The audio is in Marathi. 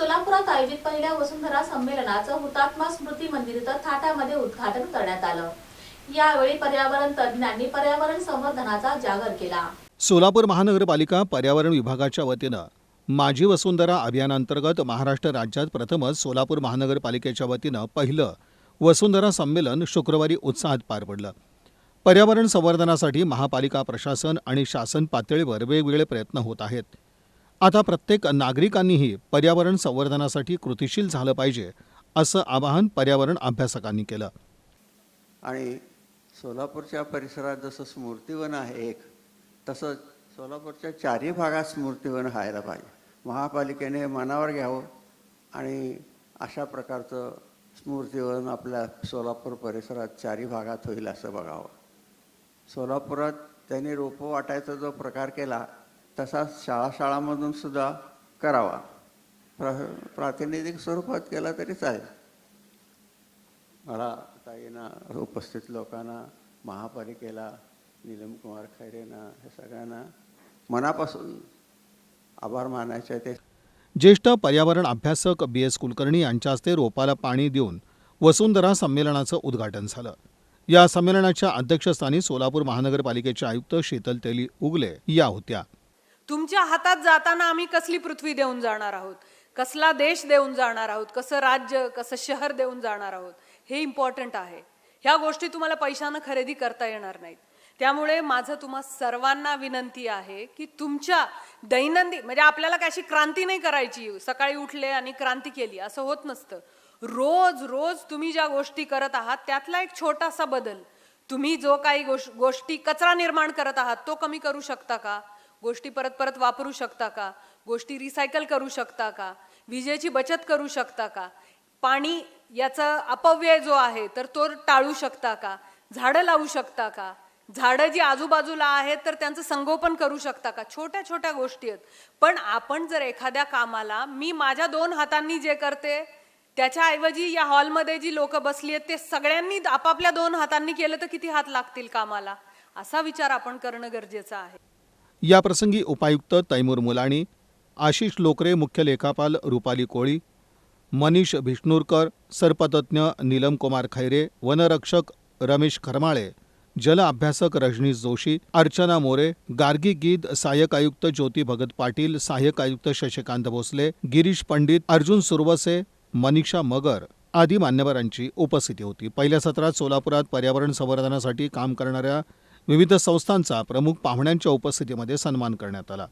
सोलापुरात आयोजित पहिल्या वसुंधरा संमेलनाचं हुतात्मा स्मृती मंदिर इथं थाटामध्ये उद्घाटन करण्यात आलं. यावेळी पर्यावरण तज्ज्ञांनी पर्यावरण संवर्धनाचा जागर केला. सोलापूर महानगरपालिका पर्यावरण विभागाच्या वतीनं माझी वसुंधरा अभियानांतर्गत महाराष्ट्र राज्यात प्रथमच सोलापूर महानगरपालिकेच्या वतीनं पहिलं वसुंधरा संमेलन शुक्रवारी उत्साहात पार पडलं. पर्यावरण संवर्धनासाठी महापालिका प्रशासन आणि शासन पातळीवर वेगवेगळे प्रयत्न होत आहेत. आता प्रत्येक नागरिकांनीही पर्यावरण संवर्धनासाठी कृतिशील झालं पाहिजे असं आवाहन पर्यावरण अभ्यासकांनी केलं. आणि सोलापूरच्या परिसरात जसं स्मृतिवन आहे एक तसंच सोलापूरच्या चारही भागात स्मृतिवन व्हायला पाहिजे. महापालिकेने मनावर घ्यावं आणि अशा प्रकारचं स्मृतिवन आपल्या सोलापूर परिसरात चारही भागात होईल असं बघावं. सोलापुरात त्यांनी रोपं वाटायचा जो प्रकार केला तसाच शाळा शाळामधून सुद्धा करावा. प्र प्रातिनिधिक स्वरूपात केला तरी चालेल. मला ताईंना उपस्थित लोकांना महापालिकेला नीलम कुमार खैरेंना हे सगळ्यांना मनापासून आभार मानायचे ते ज्येष्ठ पर्यावरण अभ्यासक बी एस कुलकर्णी यांच्या हस्ते रोपाला पाणी देऊन वसुंधरा संमेलनाचं उद्घाटन झालं. या संमेलनाच्या अध्यक्षस्थानी सोलापूर महानगरपालिकेचे आयुक्त शीतल तेली उगले या होत्या. तुमच्या हातात जाताना आम्ही कसली पृथ्वी देऊन जाणार आहोत? कसला देश देऊन जाणार आहोत? कसं राज्य कसं शहर देऊन जाणार आहोत? हे इम्पॉर्टंट आहे. ह्या गोष्टी तुम्हाला पैशानं खरेदी करता येणार नाहीत. त्यामुळे माझं तुम्हा सर्वांना विनंती आहे की तुमच्या दैनंदिन म्हणजे आपल्याला काय अशी क्रांती नाही करायची. सकाळी उठले आणि क्रांती केली. असं होत नसतं. रोज रोज तुम्ही ज्या गोष्टी करत आहात त्यातला एक छोटासा बदल. तुम्ही जो काही गोष गोष्टी कचरा निर्माण करत आहात तो कमी करू शकता का? गोष्टी परत परत वापरू शकता का? गोष्टी रिसायकल करू शकता का? विजेची बचत करू शकता का? पाणी याचा अपव्यय जो आहे तर तो टाळू शकता का? झाडं लावू शकता का? झाडं जी आजूबाजूला आहेत तर त्यांचं संगोपन करू शकता का? छोट्या छोट्या गोष्टी आहेत. पण आपण जर एखाद्या कामाला मी माझ्या दोन हातांनी जे करते त्याच्याऐवजी या हॉलमध्ये जी लोक बसली आहेत ते सगळ्यांनी आपापल्या दोन हातांनी केलं तर किती हात लागतील कामाला? असा विचार आपण करणं गरजेचं आहे. याप्रसंगी उपायुक्त तैमूर मुलाणी आशिष लोकरे मुख्य लेखापाल रुपाली कोळी मनीष भिष्णूरकर सरपतज्ञ नीलम कुमार खैरे वनरक्षक रमेश खरमाळे जल अभ्यासक रजनीश जोशी अर्चना मोरे गार्गी गीत सहाय्यक आयुक्त ज्योती भगत पाटील सहाय्यक आयुक्त शशिकांत भोसले गिरीश पंडित अर्जुन सुरवसे मनीषा मगर आदी मान्यवरांची उपस्थिती होती. पहिल्या सत्रात सोलापुरात पर्यावरण संवर्धनासाठी काम करणाऱ्या विविध संस्थांचा प्रमुख पाहुण्यांच्या उपस्थितीमध्ये सन्मान करण्यात आला.